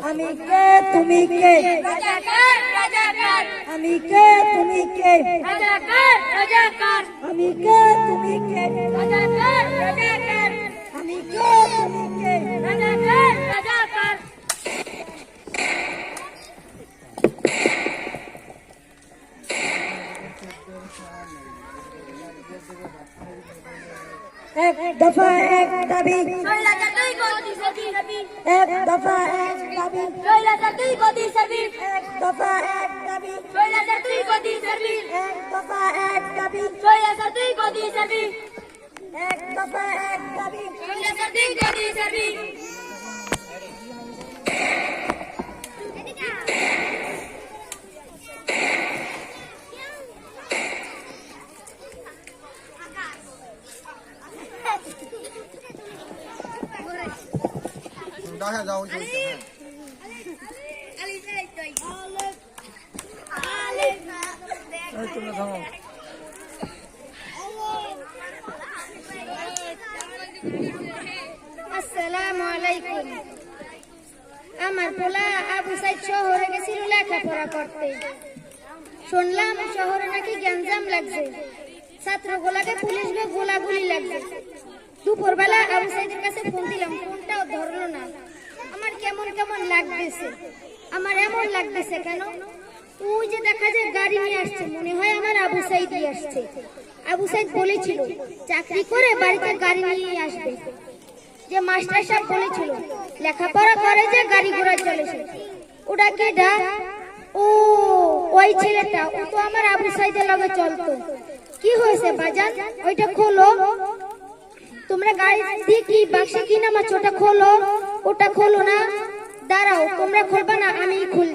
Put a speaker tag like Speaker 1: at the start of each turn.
Speaker 1: আমি কে তুমি কে? আমি কে তুমি কে? আমি কে তুমি কে? আমি কে তুমি কে? এক দফা এক দাবি। এক দফা এক দাবি।
Speaker 2: শৈলাজা তুই গদি সবি
Speaker 1: এক দফা এক দাবি।
Speaker 2: শৈলাজা তুই গদি সবি
Speaker 1: এক দফা এক দাবি।
Speaker 2: শৈলাজা তুই গদি সবি
Speaker 1: এক দফা এক দাবি।
Speaker 2: শৈলাজা তুই গদি সবি
Speaker 3: দেখা যাও তোমরা থামো
Speaker 4: আসসালামু আলাইকুম আমার পোলা আবু সাইদ শহরে গেছিল লেখাপড়া করতে। শুনলাম শহরে নাকি গ্যাঞ্জাম লাগছে। ছাত্রগুলাকে পুলিশ বে গোলাগুলি লাগছে। দুপুরবেলা আবু সাইদের কাছে ফোন দিলাম ধরলো না। আমার কেমন কেমন লাগতেছে? আমার এমন লাগতেছে কেন? ওই যে দেখা যায় গাড়ি নিয়ে আসছে, মনে হয় আমার আবু সাইদই আসছে। আবু সাইদ বলেছিল, চাকরি করে বাড়িতে গাড়ি নিয়ে আসবে। যে মাস্টার সাহেব বলেছিল, লেখাপড়া করে যে গাড়ি ঘোড়া চলেছে ওটা কে ডা ও, ওই ছেলেটা, ও তো আমার আবু সাইদের লগে চলতো। কি হয়েছে বাজার ওইটা খোলো। তোমরা গাড়ি দিয়ে কি বাক্সে কি নামাচ্ছ ওটা খোলো। ওটা খোলো না। দাঁড়াও, তোমরা খুলবা না আমি খুলছি